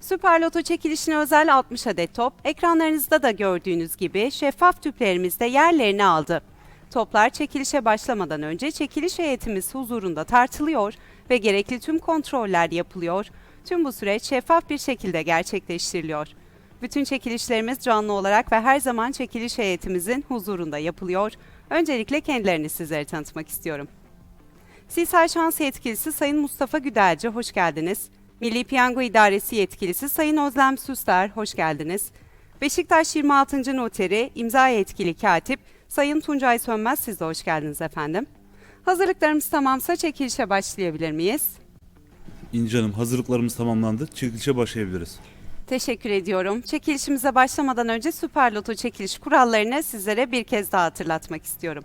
Süper Loto çekilişine özel 60 adet top, ekranlarınızda da gördüğünüz gibi şeffaf tüplerimizde yerlerini aldı. Toplar çekilişe başlamadan önce çekiliş heyetimiz huzurunda tartılıyor ve gerekli tüm kontroller yapılıyor. Tüm bu süreç şeffaf bir şekilde gerçekleştiriliyor. Bütün çekilişlerimiz canlı olarak ve her zaman çekiliş heyetimizin huzurunda yapılıyor. Öncelikle kendilerini sizlere tanıtmak istiyorum. Sisal Şans Yetkilisi Sayın Mustafa Güdelci, hoş geldiniz. Milli Piyango İdaresi Yetkilisi Sayın Özlem Süster, hoş geldiniz. Beşiktaş 26. Noteri, imza yetkili katip Sayın Tuncay Sönmez, siz de hoş geldiniz efendim. Hazırlıklarımız tamamsa çekilişe başlayabilir miyiz? İnci Hanım hazırlıklarımız tamamlandı. Çekilişe başlayabiliriz. Teşekkür ediyorum. Çekilişimize başlamadan önce Süper Loto çekiliş kurallarını sizlere bir kez daha hatırlatmak istiyorum.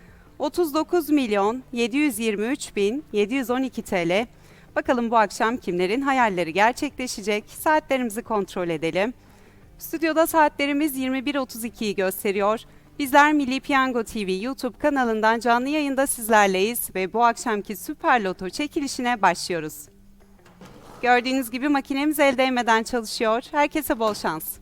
39 milyon 723 bin 712 TL. Bakalım bu akşam kimlerin hayalleri gerçekleşecek? Saatlerimizi kontrol edelim. Stüdyoda saatlerimiz 21.32'yi gösteriyor. Bizler Milli Piyango TV YouTube kanalından canlı yayında sizlerleyiz ve bu akşamki Süper Loto çekilişine başlıyoruz. Gördüğünüz gibi makinemiz el değmeden çalışıyor. Herkese bol şans.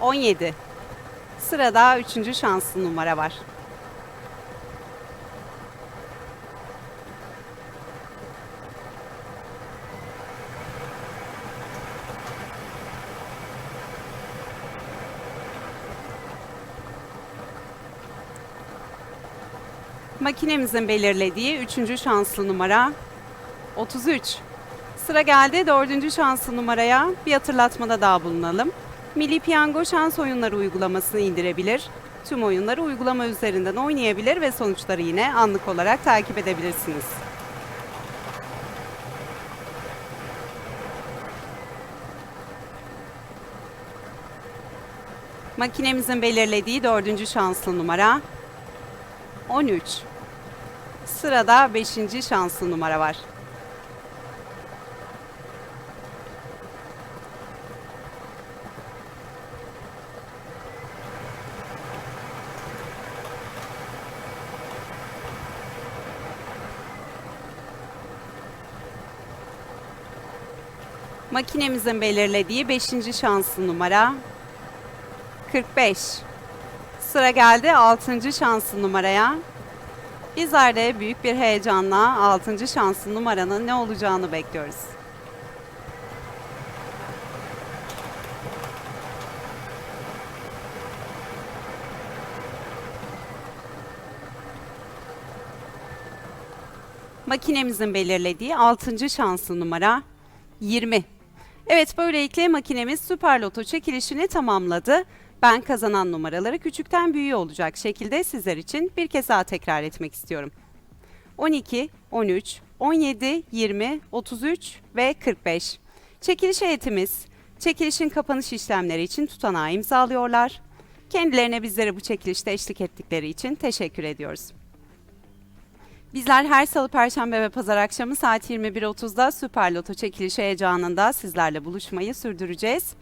17. Sırada üçüncü şanslı numara var. Makinemizin belirlediği üçüncü şanslı numara 33. Sıra geldi dördüncü şanslı numaraya bir hatırlatmada daha bulunalım. Milli Piyango şans oyunları uygulamasını indirebilir. Tüm oyunları uygulama üzerinden oynayabilir ve sonuçları yine anlık olarak takip edebilirsiniz. Makinemizin belirlediği dördüncü şanslı numara 13. Sırada beşinci şanslı numara var. Makinemizin belirlediği 5. şanslı numara 45. Sıra geldi 6. şanslı numaraya. Bizler de büyük bir heyecanla 6. şanslı numaranın ne olacağını bekliyoruz. Makinemizin belirlediği 6. şanslı numara 20. Evet böylelikle makinemiz Süper Loto çekilişini tamamladı. Ben kazanan numaraları küçükten büyüğe olacak şekilde sizler için bir kez daha tekrar etmek istiyorum. 12, 13, 17, 20, 33 ve 45. Çekiliş heyetimiz çekilişin kapanış işlemleri için tutanağı imzalıyorlar. Kendilerine bizlere bu çekilişte eşlik ettikleri için teşekkür ediyoruz. Bizler her salı, perşembe ve pazar akşamı saat 21.30'da Süper Loto çekilişi heyecanında sizlerle buluşmayı sürdüreceğiz.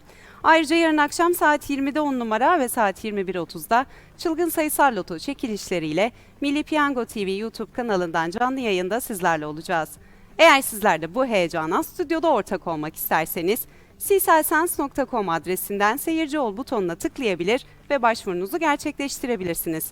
Ayrıca yarın akşam saat 20'de 10 numara ve saat 21.30'da çılgın sayısal loto çekilişleriyle Milli Piyango TV YouTube kanalından canlı yayında sizlerle olacağız. Eğer sizler de bu heyecana stüdyoda ortak olmak isterseniz siselsens.com adresinden seyirci ol butonuna tıklayabilir ve başvurunuzu gerçekleştirebilirsiniz.